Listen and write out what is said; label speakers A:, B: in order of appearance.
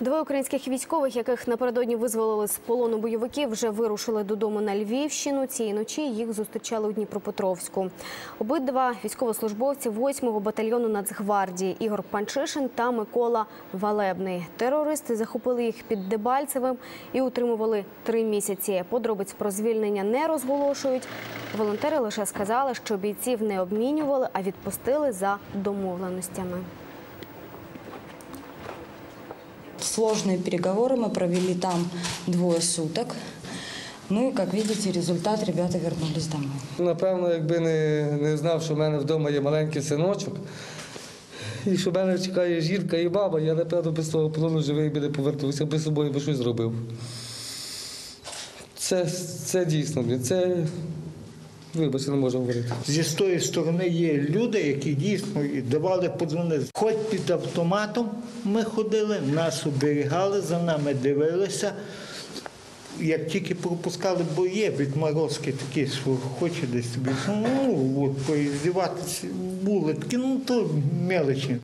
A: Двоє українських військових, яких напередодні визволили з полону бойовиків, вже вирушили додому на Львівщину. Цієї ночі їх зустрічали у Дніпропетровську. Обидва військовослужбовці 8-го батальйону Нацгвардії Ігор Панчишин та Микола Валебний. Терористи захопили їх під Дебальцевим і утримували три місяці. Подробиць про звільнення не розголошують. Волонтери лише сказали, що бійців не обмінювали, а відпустили за домовленостями.
B: Сложные переговоры мы провели там двое суток. Ну и, как видите, результат, ребята вернулись домой.
C: Напевно, якби не, не знав, що в мене вдома є маленький синочок, і що мене чекає жінка і баба, я напевно без того полону живий би не повернувся, би з собою би щось зробив. Це, це дійсно, блін, це вибачте, не можу говорити.
D: Зі з тої сторони є люди, які дійсно давали подзвони. Хоч під автоматом ми ходили, нас оберігали, за нами дивилися. Як тільки пропускали бої, відморозки такі, що хоче десь собі, ну, от, поіздіватися, були такі, ну то мелочі.